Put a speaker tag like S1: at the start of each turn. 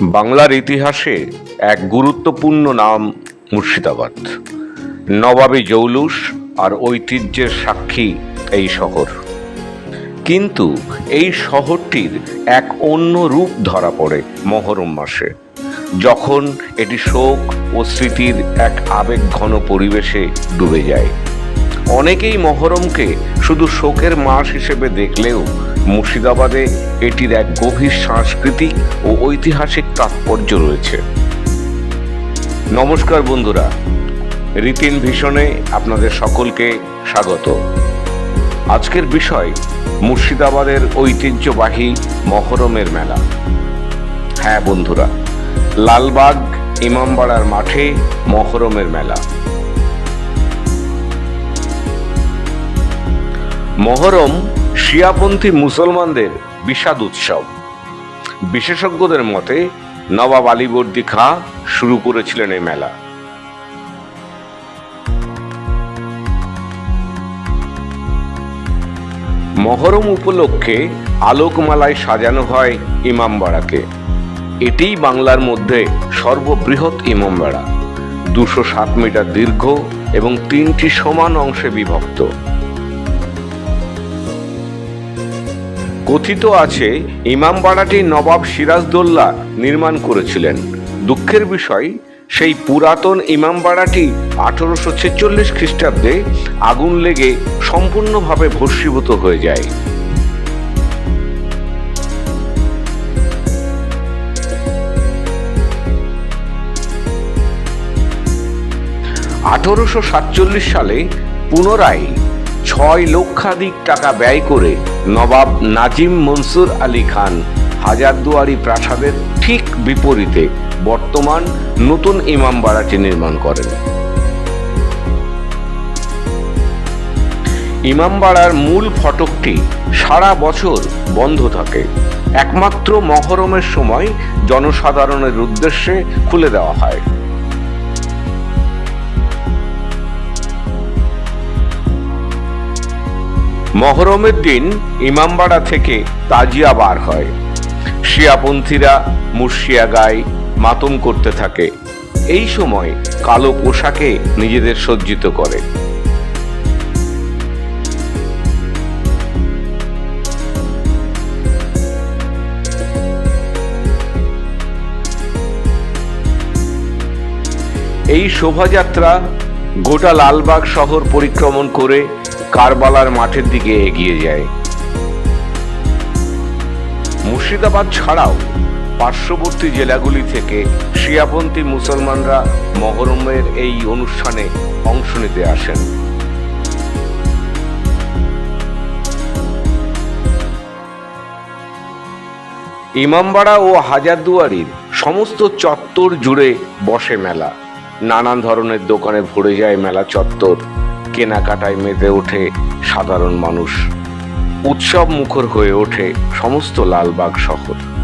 S1: বাংলার ইতিহাসে এক গুরুত্বপূর্ণ নাম মুর্শিদাবাদ। নবাবী জৌলুস আর ঐতিহ্যের সাক্ষী এই শহর। কিন্তু এই শহরটির এক অন্য রূপ ধরা পড়ে মহরম মাসে, যখন এটি শোক ও স্মৃতির এক আবেগঘন পরিবেশে ডুবে যায়। অনেকেই মহরমকে শুধু শোকের মাস হিসেবে দেখলেও মুর্শিদাবাদে এটির এক গভীর সাংস্কৃতিক ও ঐতিহাসিক তাৎপর্য রয়েছে। নমস্কার বন্ধুরা, রীতিন ভীষণে আপনাদের সকলকে স্বাগত। আজকের বিষয়, মুর্শিদাবাদের ঐতিহ্যবাহী মহরমের মেলা। হ্যাঁ বন্ধুরা, লালবাগ ইমামবাড়ার মাঠে মহরমের মেলা। মহরম শিয়াপন্থী মুসলমানদের বিষাদ উৎসব। বিশেষজ্ঞদের মতে, নবাব আলীবর্দী খাঁ শুরু করেছিলেন এই মেলা। মহরম উপলক্ষে আলোকমালায় সাজানো হয় ইমামবাড়াকে এটিই বাংলার মধ্যে সর্ববৃহৎ ইমামবাড়া দুশো সাত মিটার দীর্ঘ এবং তিনটি সমান অংশে বিভক্ত। কথিত আছে ইমামবাড়াটি নবাব সিরাজদৌল্লা নির্মাণ করেছিলেন। দুঃখের বিষয়, সেই পুরাতন ইমামবাড়াটি আঠারোশো ছেচল্লিশ খ্রিস্টাব্দে আগুন লেগে সম্পূর্ণভাবে ভস্মীভূত হয়ে যায়। আঠারোশো সাতচল্লিশ সালে পুনরায় ছয় লক্ষাধিক টাকা ব্যয় করে নবাব নাজিম মনসুর আলী খান হাজারদুয়ারি প্রাসাদের ঠিক বিপরীতে বর্তমান নতুন ইমামবাড়াটি নির্মাণ করেন। ইমামবাড়ার মূল ফটকটি সারা বছর বন্ধ থাকে। একমাত্র মহরমের সময় জনসাধারণের উদ্দেশ্যে খুলে দেওয়া হয়। মহরমের দিন ইমামবাড়া থেকে তাজিয়া বার হয়। শিয়াপন্থীরা মুর্শিয়া গায় মাতম করতে থাকে। এই সময় কালো পোশাকে নিজেদের সজ্জিত করে। এই শোভাযাত্রা গোটা লালবাগ শহর পরিক্রমণ করে কারবালার মাঠের দিকে এগিয়ে যায়। মুর্শিদাবাদ ছাড়াও পার্শ্ববর্তী জেলাগুলি থেকে শিয়াপন্থী মুসলমানরা মহরমের এই অনুষ্ঠানে অংশ নিতে আসেন। ইমামবাড়া ও হাজারদুয়ারির সমস্ত চত্বর জুড়ে বসে মেলা। নানান ধরনের দোকানে ভরে যায় মেলা চত্বর। কেনাকাটায় মেতে ওঠে সাধারণ মানুষ। উৎসব মুখর হয়ে ওঠে সমস্ত লালবাগ শহর।